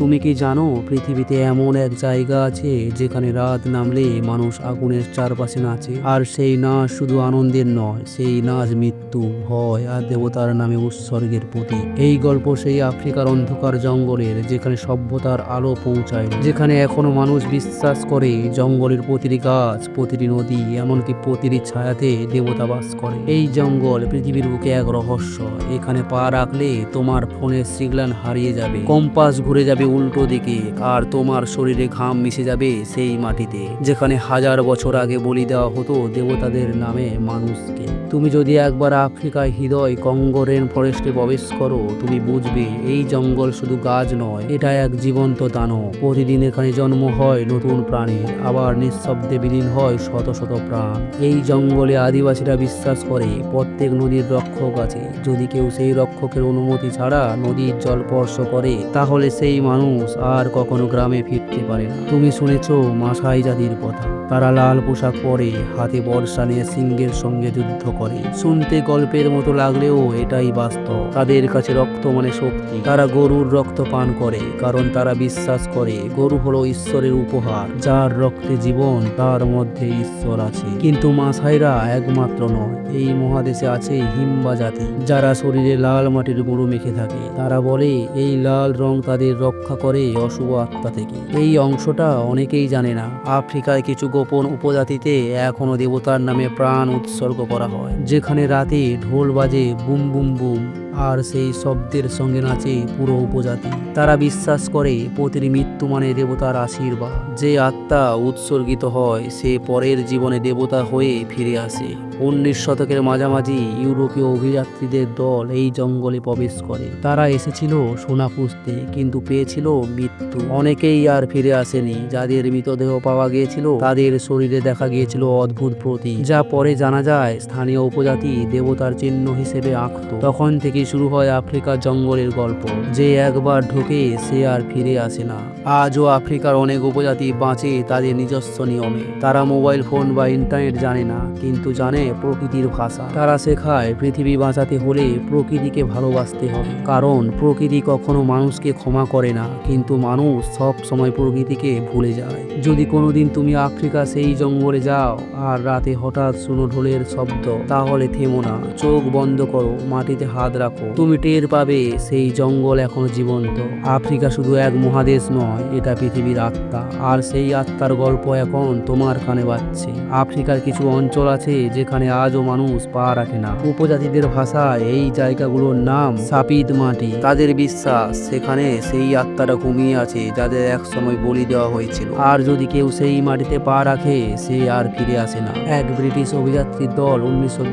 তুমি কি জানো, পৃথিবীতে এমন এক জায়গা আছে যেখানে রাত নামলে মানুষ আগুনের চারপাশে নাচে? আর সেই নাচ শুধু আনন্দের নয়, সেই নাচ মৃত্যু, ভয় আর দেবতার নামে উৎসর্গের প্রতীক। এই গল্প সেই আফ্রিকার অন্ধকার জঙ্গলের, যেখানে সভ্যতার আলো পৌঁছায়, যেখানে এখনও মানুষ বিশ্বাস করে জঙ্গলের প্রতিটি গাছ, প্রতিটি নদী, এমনকি প্রতিটি ছায়াতে দেবতা বাস করে। এই জঙ্গল পৃথিবীর বুকে এক রহস্য, এখানে পা রাখলে তোমার ফোনের সিগন্যাল হারিয়ে যাবে, কম্পাস ঘুরে যাবে উল্টো দিকে, আর তোমার শরীরে ঘাম মিশে যাবে সেই মাটিতে, যেখানে হাজার বছর আগে বলি দেওয়া হতো দেবতাদের নামে মানুষকে। তুমি যদি একবার আফ্রিকায় হৃদয় কঙ্গো রেন ফরেস্টে প্রবেশ করো, তুমি বুঝবে এই জঙ্গল শুধু গাছ নয়, এটা এক জীবন্ত দানব। প্রতিদিন এখানে জন্ম হয় নতুন প্রাণীর আবার নিঃশব্দে বিলীন হয় শত শত প্রাণ। এই জঙ্গলে আদিবাসীরা বিশ্বাস করে, প্রত্যেক নদীর রক্ষক আছে। যদি কেউ সেই রক্ষকের অনুমতি ছাড়া নদীর জল স্পর্শ করে, তাহলে সেই মানুষ আর কখনো গ্রামে ফিরতে পারে না। তুমি শুনেছ মাসাই জাতির কথা। তারা লাল পোশাক পরে হাতে বর্ষা নিয়ে সিংহের সঙ্গে যুদ্ধ করে। শুনতে গল্পের মতো লাগলেও এটাই বাস্তব। তাদের কাছে রক্ত মানে শক্তি। তারা গরুর রক্ত পান করে, কারণ তারা বিশ্বাস করে গরু হলো ঈশ্বরের উপহার। যার রক্তে জীবন, তার মধ্যে ঈশ্বর আছে। কিন্তু মাসাইরা একমাত্র নয়। এই মহাদেশে আছে হিম্বা জাতি, যারা শরীরে লাল মাটির গুঁড়ো মেখে থাকে। তারা বলে, এই লাল রং তাদের রক্ষা করে অশুভ আত্মা থেকে। এই অংশটা অনেকেই জানে না। আফ্রিকায় কিছু গোপন উপজাতিতে এখনও দেবতার নামে প্রাণ উৎসর্গ করা হয়। যেখানে রাতে ঢোল বাজে, বুম বুম বুম, আর সেই শব্দের সঙ্গে নাচে পুরো উপজাতি। তারা বিশ্বাস করে প্রতিটি মৃত্যু মানে দেবতার আশীর্বাদ। যে আত্মা উৎসর্গিত হয়, সে পরের জীবনে দেবতা হয়ে ফিরে আসে। উনিশ শতকের মাঝামাঝি ইউরোপীয় অভিযাত্রীদের দল এই জঙ্গলে প্রবেশ করে। তারা এসেছিল সোনা খুঁজতে কিন্তু পেয়েছিল মৃত্যু। অনেকেই আর ফিরে আসেনি। যাদের মৃতদেহ পাওয়া গিয়েছিল, তাদের শরীরে দেখা গিয়েছিল অদ্ভুত প্রতীক, যা পরে জানা যায় স্থানীয় উপজাতি দেবতার চিহ্ন হিসেবে আঁকত। তখন থেকে শুরু হয় আফ্রিকার জঙ্গলের গল্প। যে একবার ঢোকে, সে আর ফিরে আসে না। আজও আফ্রিকার অনেক উপজাতি বাঁচে তাদের নিজস্ব নিয়মে। তারা মোবাইল ফোন বা ইন্টারনেট জানে না, কিন্তু জানে প্রকৃতির ভাষা। তারা শেখায় পৃথিবী বাঁচাতে হলে প্রকৃতিকে ভালোবাসতে হবে। কারণ প্রকৃতি কখনো মানুষকে ক্ষমা করে না, কিন্তু মানুষ সব সময় প্রকৃতিকে ভুলে যায়। যদি কোনোদিন তুমি আফ্রিকা সেই জঙ্গলে যাও আর রাতে হঠাৎ শুনো ঢোলের শব্দ, তাহলে থেমো না। চোখ বন্ধ করো, মাটিতে হাত রাখো। তুমি টের পাবে সেই জঙ্গল এখনও জীবন্ত। আফ্রিকা শুধু এক মহাদেশ নয়, এটা পৃথিবীর আত্মা। আর সেই আত্মার গল্প এখন তোমার কানে বাজছে। আফ্রিকার কিছু অঞ্চল আছে যেখানে আজও মানুষ পা রাখে না। উপজাতিদের ভাষায় এই জায়গাগুলোর নাম সাপিত মাটি। তাদের বিশ্বাস, সেখানে সেই আত্মাটা ঘুমিয়ে আছে যাদের এক সময় বলি দেওয়া হয়েছিল। আর যদি কেউ সেই মাটিতে পা রাখে, সে আর ফিরে আসে না। এক ব্রিটিশ অভিযাত্রীর দল উনিশশো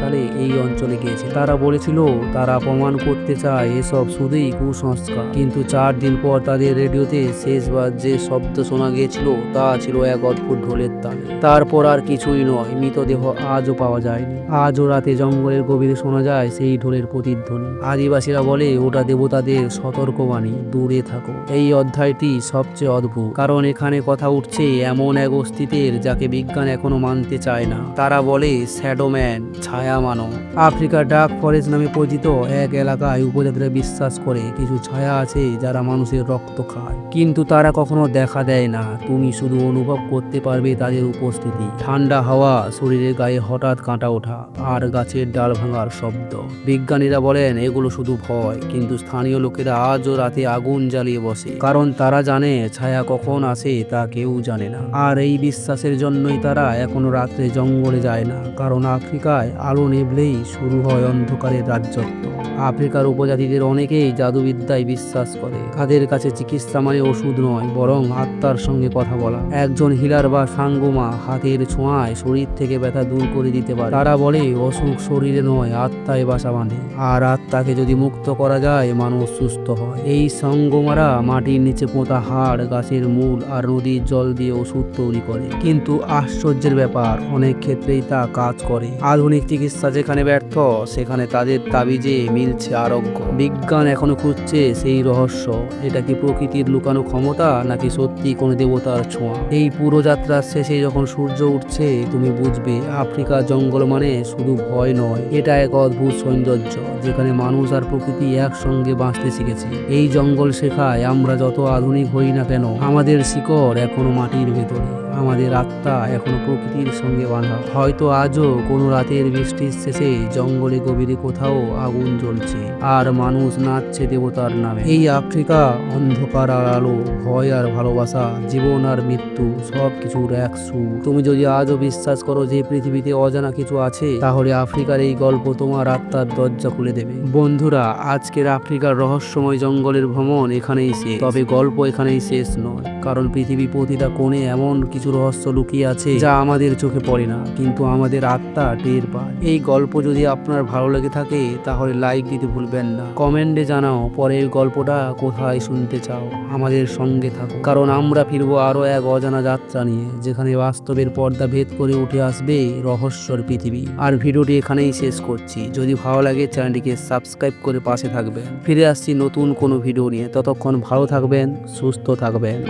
সালে এই অঞ্চলে গিয়েছে। তারা বলেছিল, তারা প্রমাণ করতে চায় এসব শুধুই কুসংস্কার। কিন্তু চার দিন পর তাদের রেডিওতে শেষবার যে শব্দ শোনা গিয়েছিল, তা ছিল এক অদ্ভুত ঢোলের তালে। তারপর আর কিছুই নয়, মৃতদেহ আজও পাওয়া যায়নি। আজও রাতে জঙ্গলের গভীরে শোনা যায় সেই ঢোলের প্রতিধ্বনি। আদিবাসীরা বলে, ওটা দেবতাদের সতর্কবাণী, দূরে থাকো। এই অধ্যায়টি সবচেয়ে অদ্ভুত, কারণ এখানে কথা উঠছে এমন এক অস্তিত্বের যাকে বিজ্ঞান এখনও মানতে চায় না। তারা বলে শ্যাডোম্যান ছায়া মানব। আফ্রিকার ডাক ফরেস্ট নামে পরিচিত এক এলাকায় উপজাতিরা বিশ্বাস করে, কিছু ছায়া আছে যারা মানুষের রক্ত খায়। কিন্তু তারা কখনো দেখা দেয় না। তুমি শুধু অনুভব করতে পারবে তাদের উপস্থিতি। ঠান্ডা হাওয়া, শরীরের গায়ে হঠাৎ কাঁটা ওঠা, আর গাছের ডাল ভাঙার শব্দ। বিজ্ঞানীরা বলেন, এগুলো শুধু ভয়, কিন্তু স্থানীয় লোকেরা আজও রাতে আগুন জ্বালিয়ে বসে। কারণ তারা জানে, ছায়া কখন আসে তা কেউ জানে না। আর এই বিশ্বাসের জন্যই তারা এখনও রাত্রে জঙ্গলে যায় না। কারণ আফ্রিকায় আলো নেবলেই শুরু হয় অন্ধকারের রাজ্যত্ব আফ্রিকার উপজাতিদের অনেকেই জাদুবিদ্যায় বিশ্বাস করে। তাদের কাছে চিকিৎসা মানে ওষুধ নয়, বরং আত্মার সঙ্গে কথা বলা। একজন হিলার বা সাঙ্গুমা হাতের ছোঁয়ায় শরীর থেকে ব্যথা দূর করে দিতে পারে। তারা বলে, অসুখ শরীরে নয়, আত্মায় বাসা বাঁধে। আর আত্মাকে যদি মুক্ত করা যায়, মানুষ সুস্থ হয়। এই সঙ্গমারা মাটির নিচে পোঁতা হাড়, গাছের মূল আর নদীর জল দিয়ে ওষুধ তৈরি করে। কিন্তু আশ্চর্যের ব্যাপার, অনেক ক্ষেত্রেই তা কাজ করে। আধুনিক চিকিৎসা যেখানে ব্যর্থ, সেখানে তাদের তাবিজে মিলছে আরোগ্য। বিজ্ঞান এখনও খুঁজছে সেই রহস্য। এটা কি প্রকৃতির লুকানো ক্ষমতা, নাকি সত্যি কোনো দেবতার ছোঁয়া? এই পুরো যাত্রার শেষে যখন সূর্য উঠছে, তুমি বুঝবে, আফ্রিকার আফ্রিকা জঙ্গল মানে শুধু ভয় নয়। এটা এক অদ্ভুত সৌন্দর্য, যেখানে মানুষ আর প্রকৃতি একসঙ্গে বাঁচতে শিখেছে। এই জঙ্গল শেখায় আমরা যত আধুনিক হই না কেন, আমাদের শিকড় এখনও মাটির ভেতরে। আমাদের আত্মা এখনও প্রকৃতির সঙ্গে বাঁধা। হয়তো আজও কোনো রাতের বৃষ্টির শেষে জঙ্গলে গভীরে কোথাও আগুন জ্বলছে, আর মানুষ নাচছে দেবতার নামে। এই আফ্রিকা, অন্ধকার আর আলো, ভয় আর ভালোবাসা, জীবন আর মৃত্যু সব কিছুর এক সুর। তুমি যদি আজও বিশ্বাস করো যে পৃথিবীতে অজানা কিছু আছে? তাহলে আফ্রিকার এই গল্প তোমার আত্মার দরজা খুলে দেবে। বন্ধুরা, আজকের আফ্রিকার রহস্যময় জঙ্গলের ভ্রমণ এখানেই শেষ। তবে গল্প এখানেই শেষ নয়। কারণ পৃথিবী প্রতিটা কোণে এমন কিছু রহস্য লুকিয়ে আছে যা আমাদের চোখে পড়ে না, কিন্তু আমাদের আত্মা টের পায়। এই গল্প যদি আপনার ভালো লেগে থাকে, তাহলে লাইক দিতে ভুলবেন না। কমেন্টে জানাও পরের গল্পটা কোথায় শুনতে চাও। আমাদের সঙ্গে থাকো। কারণ আমরা ফিরবো আরও এক অজানা যাত্রা নিয়ে, যেখানে বাস্তবের পর্দা ভেদ করে উঠে আসবে রহস্যর পৃথিবী। আর ভিডিওটি এখানেই শেষ করছি। যদি ভালো লাগে, চ্যানেলটিকে সাবস্ক্রাইব করে পাশে থাকবেন। ফিরে আসছি নতুন কোনো ভিডিও নিয়ে। ততক্ষণ ভালো থাকবেন, সুস্থ থাকবেন।